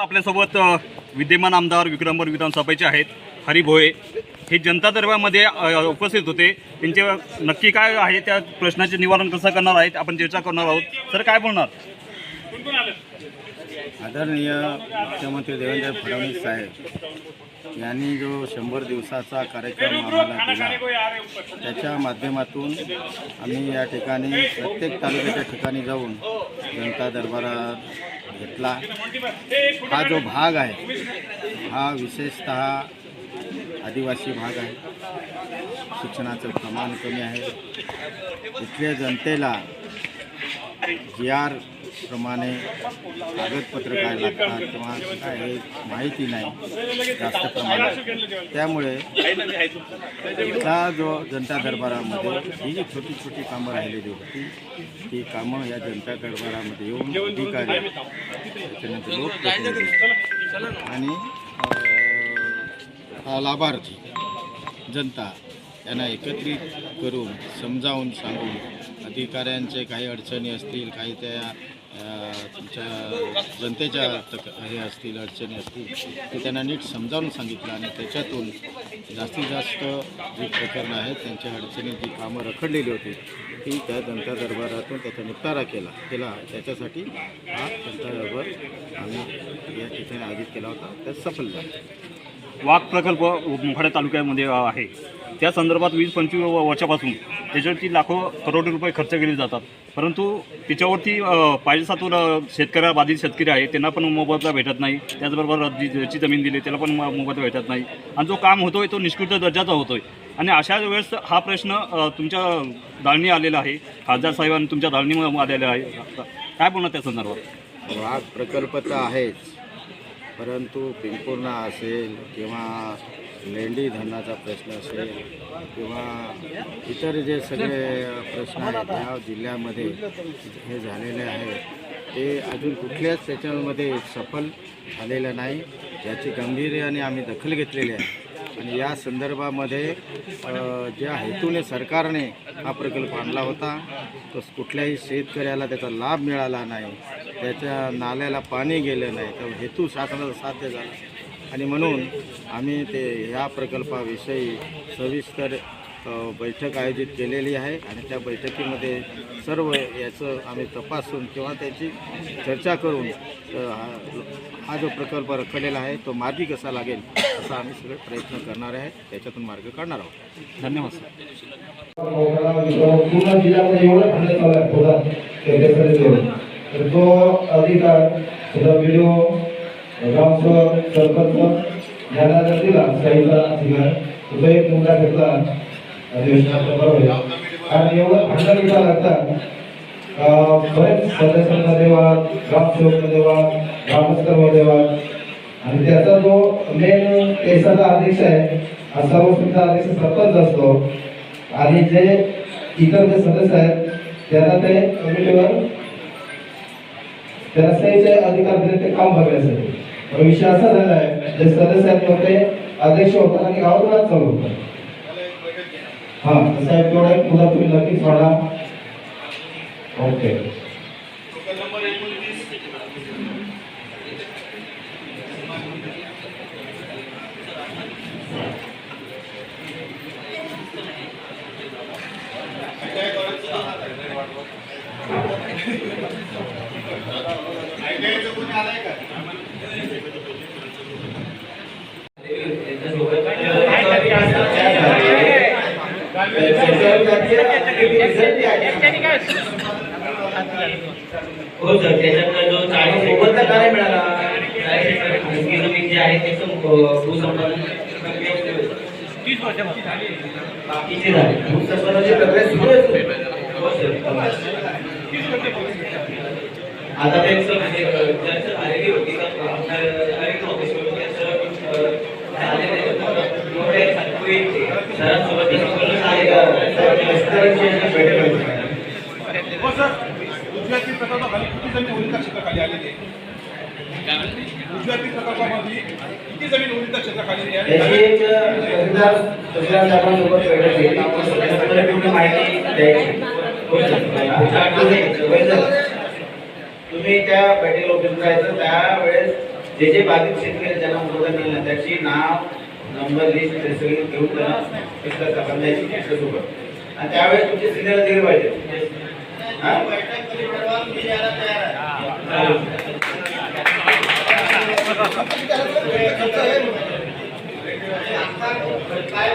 आपल्यासोबत विद्यमान आमदार विक्रमपूर विधानसभेचे आहेत हरी भोये हे जनता दरबारमध्ये उपस्थित होते. त्यांचे नक्की काय आहे त्या प्रश्नाचे निवारण कसं करणार आहेत आपण चर्चा करणार आहोत. सर काय बोलणार? आदरणीय मुख्यमंत्री देवेंद्र फडणवीस साहेब यांनी जो शंभर दिवसाचा कार्यक्रम आम्हाला दिला त्याच्या माध्यमातून आम्ही या ठिकाणी प्रत्येक तालुक्याच्या ठिकाणी जाऊन जनता दरबारात घेतला. हा जो भाग आहे हा विशेषत आदिवासी भाग आहे. शिक्षणाचं प्रमाण कमी आहे. इथल्या जनतेला जी आर प्रमाणे कागदपत्र काय लागतात किंवा काय माहिती नाही जास्त प्रमाणात. त्यामुळे हा जो जनता दरबारामध्ये ही जी छोटी छोटी कामं राहिलेली होती ती कामं या जनता दरबारामध्ये येऊन अधिकारी त्याच्यानंतर लोक आणि हा लाभार्थी जनता यांना एकत्रित करून समजावून सांगून अधिकाऱ्यांचे काही अडचणी असतील काही त्या तुमच्या जनतेच्या तक हे असतील अडचणी असतील ते त्यांना नीट समजावून सांगितलं आणि त्याच्यातून जास्तीत जास्त जी प्रकरणं आहेत त्यांच्या अडचणी जी कामं रखडलेली होती ती त्या जनता दरबारातून त्याचा निपटारा केला केला. त्याच्यासाठी हा जनता दरबार आम्ही या ठिकाणी आयोजित केला होता. त्यात सफल झाला. वाघ प्रकल्प मोखाड्या तालुक्यामध्ये आहे. त्या संदर्भात वीस पंचवीस वर्षापासून त्याच्यावरती लाखो करोडो रुपये खर्च केले जातात. परंतु त्याच्यावरती पाहिजे सातून शेतकऱ्या बाधित शेतकरी आहे त्यांना पण मोबदला भेटत नाही. त्याचबरोबर जी ज्याची जमीन दिली त्याला पण मोबदला भेटत नाही. आणि जो काम होतोय तो निष्कृत दर्जाचा होतोय. आणि अशा वेळेस हा प्रश्न तुमच्या दाळणी आलेला आहे. खासदार साहेबांनी तुमच्या दाळणीमध्ये आलेला आहे. काय बोलणार त्या संदर्भात? प्रकल्प तर आहेच. परंतु पिंपूर्णा असेल किंवा लेंडी धरणाचा प्रश्न असेल किंवा इतर जे सगळे प्रश्न आहेत या जिल्ह्यामध्ये हे झालेले आहेत ते अजून कुठल्याच त्याच्यामध्ये सफल झालेलं नाही. याची गांभीर्याने आम्ही दखल घेतलेली आहे. आणि या संदर्भामध्ये ज्या हेतूने सरकारने हा प्रकल्प आणला होता तो कुठल्याही शेतकऱ्याला त्याचा लाभ मिळाला नाही. त्याच्या नाल्याला पाणी गेलं नाही तर हेतू शासनाचा साध्य झाला. आणि म्हणून आम्ही ते ह्या प्रकल्पाविषयी सविस्तर बैठक आयोजित केलेली आहे. आणि त्या बैठकीमध्ये सर्व याचं आम्ही तपासून किंवा त्याची चर्चा करून हा- हा जो प्रकल्प रखडलेला आहे तो मार्गी कसा लागेल असा आम्ही सगळे प्रयत्न करणार आहे. त्याच्यातून मार्ग काढणार आहोत. धन्यवाद सर. पूर्ण तर तो अधिकार सुद्धा व्हिडिओ ग्रामसेवक सरपंच यांना जर दिला साईचा अधिकार तो एक मुद्दा घेतला अधिवेशनाचा बरोबर. आणि एवढं खंड घ्यावं लागतात बरेच सदस्यांना देवा ग्रामसेवकमध्ये देवा ग्रामस्थांमध्ये देवा. आणि त्याचा जो मेन केसाचा आदेश आहे हा सर्वस्वीचा आदेश सरपंच असतो. आणि जे इतर जे सदस्य आहेत त्यांना ते कमिटीवर त्यांना सहीचे अधिकार दिले ते काम बघण्यासाठी. पण विषय असा झाला आहे म्हणजे जे सदस्यात होते अध्यक्ष होता आणि गावात चालू होता. हा साहेब तेवढा एक मुद्दा तुम्ही नक्कीच वाढा ओके. Thank you. हो सर. त्याच्यातला जो चाळीस मोबदला काय मिळाला आहे ते भूसंपादन बाकीचे झाले भूसंपादनाची प्रक्रिया सुरू आहे हो सर आता ते म्हणजे चर्चा झालेली होती होती. हो प्रकल्पाखाली किती जमीन ओलिता क्षेत्राखाली आलेली आहे? किती जमीन ओलिता क्षेत्राखाली आहे? माहिती द्यायची हो सर. पुढच्या आठवड्यात वैजल, तुम्ही त्या बैठकीला उपस्थित राहायचं त्यावेळेस जे जे बाधित शेतकरी ज्यांना अनुदान मिळालं नाही, त्याची नाव नंबर लिस्ट ते सगळी घेऊन त्यांना पुस्तक बांधायची सुरू आणि त्यावेळेस तुमचे सिनियर दिले पाहिजे. काय